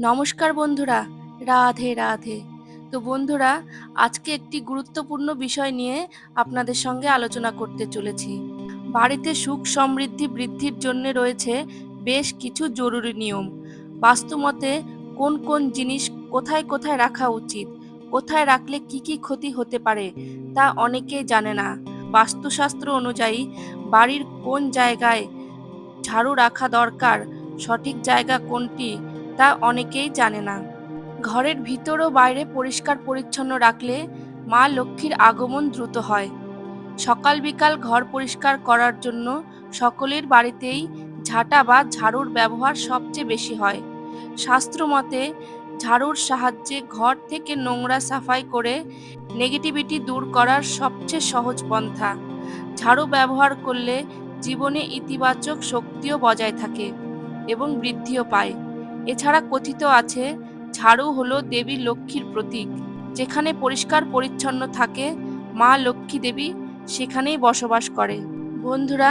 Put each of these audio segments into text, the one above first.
নমস্কার বন্ধুরা, রাধে রাধে। তো বন্ধুরা, আজকে একটি গুরুত্বপূর্ণ বিষয় নিয়ে আপনাদের সঙ্গে আলোচনা করতে চলেছি। বাড়িতে সুখ সমৃদ্ধি বৃদ্ধির জন্য রয়েছে বেশ কিছু জরুরি নিয়ম। বাস্তুমতে কোন কোন জিনিস কোথায় কোথায় রাখা উচিত? কোথায় রাখলে কি কি ক্ষতি হতে পারে তা অনেকেই জানে না। বাস্তুশাস্ত্র অনুযায়ী বাড়ির কোন জায়গায় ঝাড়ু রাখা দরকার? সঠিক জায়গা কোনটি? তা অনেকেই জানে না। ঘরের ভিতর ও বাইরে পরিষ্কার পরিচ্ছন্ন রাখলে মা লক্ষ্মীর আগমন দ্রুত হয়। সকাল বিকাল ঘর পরিষ্কার করার জন্য সকলের বাড়িতেই ঝাঁটা বা ঝাড়ুর ব্যবহার সবচেয়ে বেশি হয়। শাস্ত্র মতে, ঝাড়ুর সাহায্যে ঘর থেকে নোংরা সাফাই করে নেগেটিভিটি দূর করার সবচেয়ে সহজ পন্থা। ঝাড়ু ব্যবহার করলে জীবনে ইতিবাচক শক্তিও বজায় থাকে এবং বৃদ্ধিও পায়। এছাড়া কথিত আছে, ঝাড়ু হলো দেবী লক্ষ্মীর প্রতীক। যেখানে পরিষ্কার পরিচ্ছন্ন থাকে, মা লক্ষ্মী দেবী সেখানেই বসবাস করে। বন্ধুরা,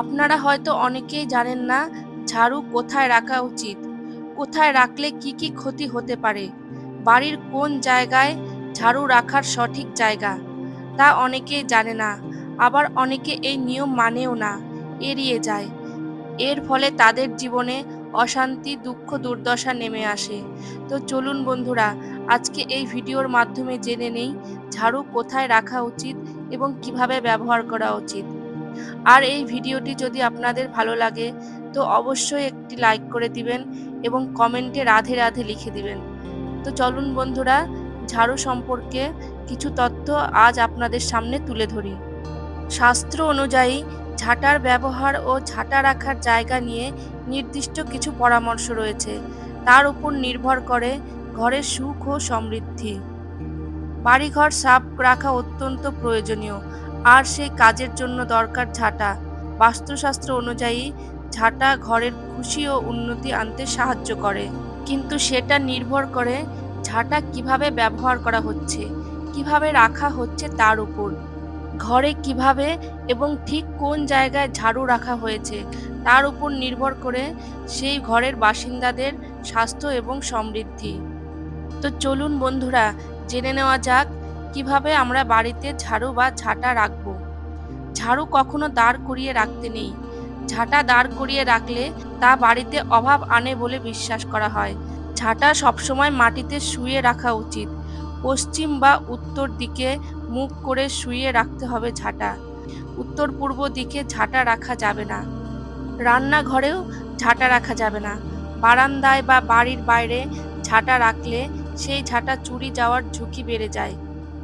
আপনারা হয়তো অনেকেই জানেন না, ঝাড়ু কোথায় রাখা উচিত? কোথায় রাখলে কি কি ক্ষতি হতে পারে? বাড়ির কোন জায়গায় ঝাড়ু রাখার সঠিক জায়গা? তা অনেকেই জানে না, আবার অনেকে এই নিয়ম মানেও না, এড়িয়ে যায়। এর ফলে তাদের জীবনে অশান্তি, দুঃখ, দুর্দশা নেমে আসে। তো চলুন বন্ধুরা, আজকে এই ভিডিওর মাধ্যমে জেনে নেই, ঝাড়ু কোথায় রাখা উচিত এবং কীভাবে ব্যবহার করা উচিত। আর এই ভিডিওটি যদি আপনাদের ভালো লাগে, তো অবশ্যই একটি লাইক করে দিবেন এবং কমেন্টে রাধে রাধে লিখে দিবেন। তো চলুন বন্ধুরা, ঝাড়ু সম্পর্কে কিছু তথ্য আজ আপনাদের সামনে তুলে ধরি। শাস্ত্র অনুযায়ী ঝাঁটার ব্যবহার ও ঝাঁটা রাখার জায়গা নিয়ে নির্দিষ্ট কিছু পরামর্শ রয়েছে। তার উপর নির্ভর করে ঘরের সুখ ও সমৃদ্ধি। বাড়িঘর সাফ রাখা অত্যন্ত প্রয়োজনীয়। আর সেই কাজের জন্য দরকার ঝাঁটা। বাস্তুশাস্ত্র অনুযায়ী, ঝাঁটা ঘরের খুশি ও উন্নতি আনতে সাহায্য করে। কিন্তু সেটা নির্ভর করে ঝাঁটা কীভাবে ব্যবহার করা হচ্ছে, কীভাবে রাখা হচ্ছে তার উপর। ঘরে কীভাবে এবং ঠিক কোন জায়গায় ঝাড়ু রাখা হয়েছে তার উপর নির্ভর করে সেই ঘরের বাসিন্দাদের স্বাস্থ্য এবং সমৃদ্ধি। তো চলুন বন্ধুরা, জেনে নেওয়া যাক কীভাবে আমরা বাড়িতে ঝাড়ু বা ঝাঁটা রাখব। ঝাড়ু কখনো দাঁড় করিয়ে রাখতে নেই। ঝাঁটা দাঁড় করিয়ে রাখলে তা বাড়িতে অভাব আনে বলে বিশ্বাস করা হয়। ঝাঁটা সবসময় মাটিতে শুয়ে রাখা উচিত। পশ্চিম বা উত্তর দিকে মুখ করে শুয়ে রাখতে হবে ঝাঁটা। উত্তর পূর্ব দিকে ঝাঁটা রাখা যাবে না। রান্নাঘরেও ঝাঁটা রাখা যাবে না। বারান্দায় বা বাড়ির বাইরে ঝাঁটা রাখলে সেই ঝাঁটা চুরি যাওয়ার ঝুঁকি বেড়ে যায়।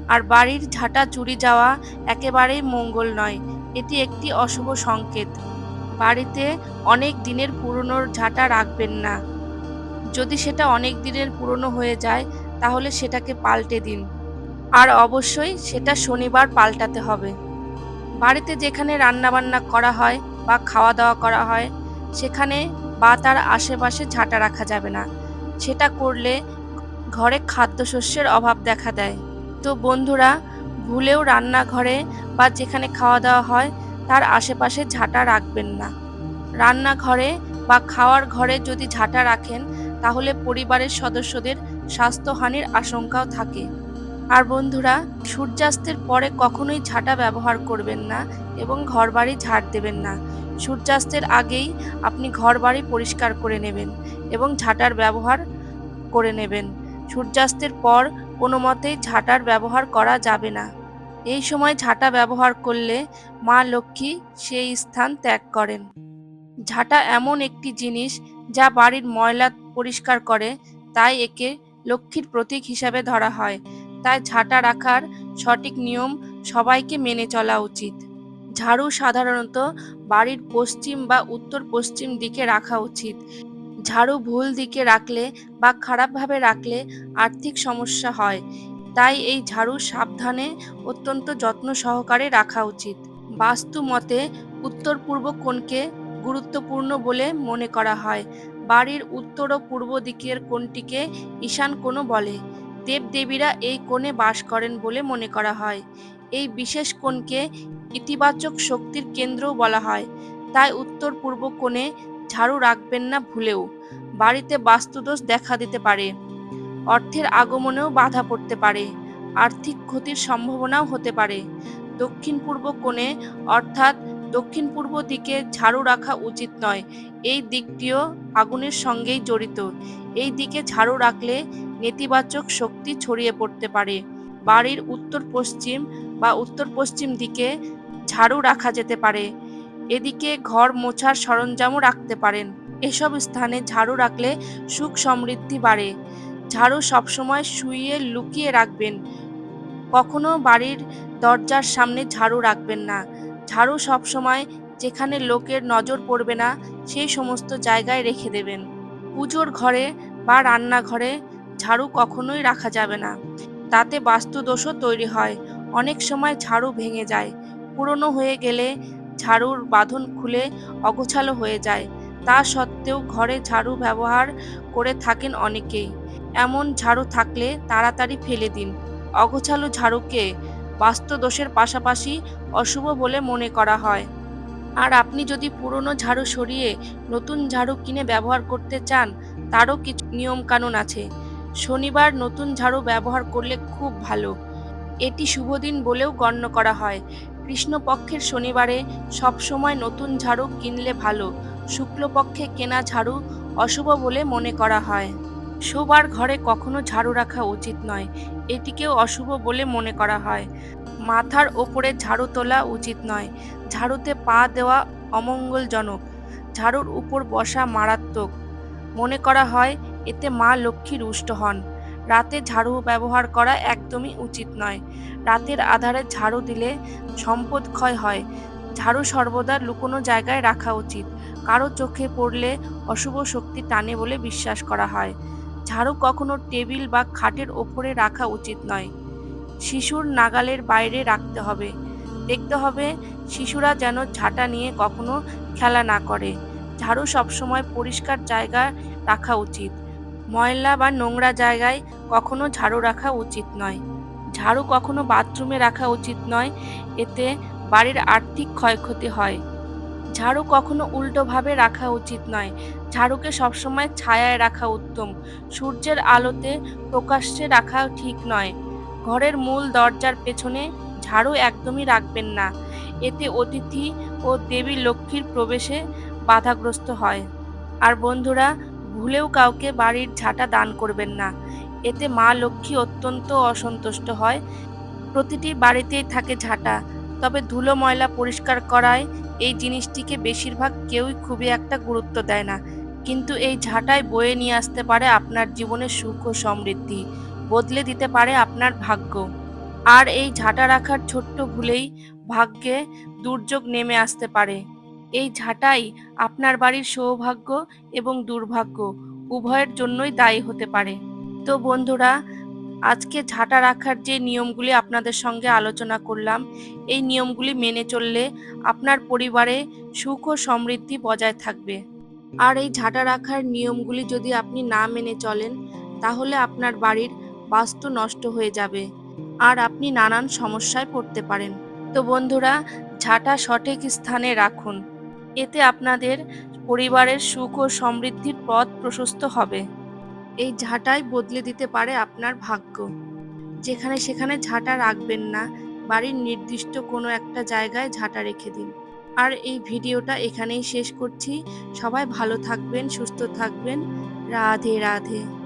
আর বাড়ির ঝাঁটা চুরি যাওয়া একেবারেই মঙ্গল নয়, এটি একটি অশুভ সংকেত। বাড়িতে অনেক দিনের পুরনো ঝাঁটা রাখবেন না। যদি সেটা অনেক দিনের পুরনো হয়ে যায়, তাহলে সেটাকে পাল্টে দিন। আর অবশ্যই সেটা শনিবার পাল্টাতে হবে। বাড়িতে যেখানে রান্নাবান্না করা হয় বা খাওয়া দাওয়া করা হয়, সেখানে বা তার আশেপাশে ঝাঁটা রাখা যাবে না। সেটা করলে ঘরে খাদ্যশস্যের অভাব দেখা দেয়। তো বন্ধুরা, ভুলেও রান্নাঘরে বা যেখানে খাওয়া দাওয়া হয়, তার আশেপাশে ঝাঁটা রাখবেন না। রান্নাঘরে বা খাওয়ার ঘরে যদি ঝাঁটা রাখেন, তাহলে পরিবারের সদস্যদের স্বাস্থ্যহানির আশঙ্কাও থাকে। আর বন্ধুরা, সূর্যাস্তের পরে কখনোই ঝাঁটা ব্যবহার করবেন না এবং ঘরবাড়ি ঝাড় দেবেন না। সূর্যাস্তের আগেই আপনি ঘরবাড়ি পরিষ্কার করে নেবেন এবং ঝাঁটার ব্যবহার করে নেবেন। সূর্যাস্তের পর কোনো মতেই ঝাঁটার ব্যবহার করা যাবে না। এই সময় ঝাঁটা ব্যবহার করলে মা লক্ষ্মী সেই স্থান ত্যাগ করেন। ঝাঁটা এমন একটি জিনিস যা বাড়ির ময়লা পরিষ্কার করে, তাই একে লক্ষ্মীর প্রতীক হিসাবে ধরা হয়। তাই ঝাঁটা রাখার সঠিক নিয়ম সবাইকে মেনে চলা উচিত। ঝাড়ু সাধারণত বাড়ির পশ্চিম বা উত্তর পশ্চিম দিকে রাখা উচিত। ঝাড়ু ভুল দিকে রাখলে বা খারাপভাবে রাখলে আর্থিক সমস্যা হয়। তাই এই ঝাড়ু সাবধানে অত্যন্ত যত্ন সহকারে রাখা উচিত। বাস্তু মতে উত্তর পূর্ব কোণকে গুরুত্বপূর্ণ বলে মনে করা হয়। বাড়ির উত্তর ও পূর্ব দিকের কোণটিকে ঈশান কোণও বলে। দেবদেবীরা এই কোণে বাস করেন বলে মনে করা হয়। এই বিশেষ কোণকে ইতিবাচক শক্তির কেন্দ্রও বলা হয়। তাই উত্তর পূর্ব কোণে ঝাড়ু রাখবেন না ভুলেও। বাড়িতে বাস্তুদোষ দেখা দিতে পারে। অর্থের আগমনেও বাধা পড়তে পারে। আর্থিক ক্ষতির সম্ভাবনাও হতে পারে। দক্ষিণ পূর্ব কোণে অর্থাৎ দক্ষিণ পূর্ব দিকে ঝাড়ু রাখা উচিত নয়। এই দিকটিও আগুনের সঙ্গেই জড়িত। এই দিকে ঝাড়ু রাখলে নেতিবাচক শক্তি ছড়িয়ে পড়তে পারে। বাড়ির উত্তর পশ্চিম বা উত্তর পশ্চিম দিকে ঝাড়ু রাখা যেতে পারে। এদিকে ঘর মোছার সরঞ্জামও রাখতে পারেন। এসব স্থানে ঝাড়ু রাখলে সুখ সমৃদ্ধি বাড়ে। ঝাড়ু সবসময় শুয়ে লুকিয়ে রাখবেন। কখনো বাড়ির দরজার সামনে ঝাড়ু রাখবেন না। ঝাড়ু সবসময় যেখানে লোকের নজর পড়বে না, সেই সমস্ত জায়গায় রেখে দেবেন। পুজোর ঘরে বা রান্নাঘরে ঝাড়ু কখনোই রাখা যাবে না। তাতে বাস্তুদোষও তৈরি হয়। অনেক সময় ঝাড়ু ভেঙে যায়। পুরনো হয়ে গেলে ঝাড়ুর বাঁধন খুলে অগোছালো হয়ে যায়। তা সত্ত্বেও ঘরে ঝাড়ু ব্যবহার করে থাকেন অনেকেই। এমন ঝাড়ু থাকলে তাড়াতাড়ি ফেলে দিন। অগোছালো ঝাড়ুকে বাস্তুদোষের পাশাপাশি অশুভ বলে মনে করা হয়। আর আপনি যদি পুরনো ঝাড়ু সরিয়ে নতুন ঝাড়ু কিনে ব্যবহার করতে চান, তারও কিছু নিয়মকানুন আছে। শনিবার নতুন ঝাড়ু ব্যবহার করলে খুব ভালো। এটি শুভ দিন বলেও গণ্য করা হয়। কৃষ্ণপক্ষের শনিবারে সবসময় নতুন ঝাড়ু কিনলে ভালো। শুক্লপক্ষে কেনা ঝাড়ু অশুভ বলে মনে করা হয়। শোবার ঘরে কখনো ঝাড়ু রাখা উচিত নয়। এটিকেও অশুভ বলে মনে করা হয়। মাথার ওপরে ঝাড়ু তোলা উচিত নয়। ঝাড়ুতে পা দেওয়া অমঙ্গলজনক। ঝাড়ুর উপর বসা মারাত্মক। মনে করা হয় এতে মা লক্ষ্মী রুষ্ট হন। রাতে ঝাড়ু ব্যবহার করা একদমই উচিত নয়। রাতের আধারে ঝাড়ু দিলে সম্পদ ক্ষয় হয়। ঝাড়ু সর্বদা লুকোনো জায়গায় রাখা উচিত। কারও চোখে পড়লে অশুভ শক্তি টানে বলে বিশ্বাস করা হয়। ঝাড়ু কখনো টেবিল বা খাটের ওপরে রাখা উচিত নয়। শিশুর নাগালের বাইরে রাখতে হবে। দেখতে হবে শিশুরা যেন ঝাঁটা নিয়ে কখনো খেলা না করে। ঝাড়ু সবসময় পরিষ্কার জায়গায় রাখা উচিত। ময়লা বা নোংরা জায়গায় কখনো ঝাড়ু রাখা উচিত নয়। ঝাড়ু কখনো বাথরুমে রাখা উচিত নয়, এতে বাড়ির আর্থিক ক্ষয়ক্ষতি হয়। ঝাড়ু কখনো উল্টোভাবে রাখা উচিত নয়। ঝাড়ুকে সবসময় ছায়ায় রাখা উত্তম। সূর্যের আলোতে প্রকাশ্যে রাখা ঠিক নয়। ঘরের মূল দরজার পেছনে ঝাড়ু একদমই রাখবেন না। এতে অতিথি ও দেবী লক্ষ্মীর প্রবেশে বাধাগ্রস্ত হয়। আর বন্ধুরা ভুলেও কাউকে বাড়ির ঝাঁটা দান করবেন না। এতে মা লক্ষ্মী অত্যন্ত অসন্তুষ্ট হয়। প্রতিটি বাড়িতেই থাকে ঝাঁটা। তবে ধুলো ময়লা পরিষ্কার করায় এই জিনিসটিকে বেশিরভাগ কেউই খুবই একটা গুরুত্ব দেয় না। কিন্তু এই ঝাঁটাই বয়ে নিয়ে আসতে পারে আপনার জীবনে সুখ ও সমৃদ্ধি। বদলে দিতে পারে আপনার ভাগ্য। আর এই ঝাঁটা রাখার ছোট্ট ভুলেই ভাগ্যে দুর্যোগ নেমে আসতে পারে। এই ঝাঁটাই আপনার বাড়ির সৌভাগ্য এবং দুর্ভাগ্য। উভয়ের জন্যই দায়ী হতে পারে। তো বন্ধুরা, আজকে ঝাঁটা রাখার যে নিয়মগুলি আপনাদের সঙ্গে আলোচনা করলাম, এই নিয়মগুলি মেনে চললে আপনার পরিবারে সুখ ও সমৃদ্ধি বজায় থাকবে। আর এই ঝাঁটা রাখার নিয়মগুলি যদি আপনি না মেনে চলেন, তাহলে আপনার বাড়ির বাস্তু নষ্ট হয়ে যাবে আর আপনি নানান সমস্যায় পড়তে পারেন। তো বন্ধুরা, ঝাঁটা সঠিক স্থানে রাখুন। এতে আপনাদের পরিবারের সুখ ও সমৃদ্ধির পথ প্রশস্ত হবে। এই ঝাঁটাই বদলে দিতে পারে আপনার ভাগ্য। যেখানে সেখানে ঝাঁটা রাখবেন না, বাড়ির নির্দিষ্ট কোনো একটা জায়গায় ঝাঁটা রেখে দিন। আর এই ভিডিওটা এখানেই শেষ করছি। সবাই ভালো থাকবেন, সুস্থ থাকবেন। রাধে রাধে।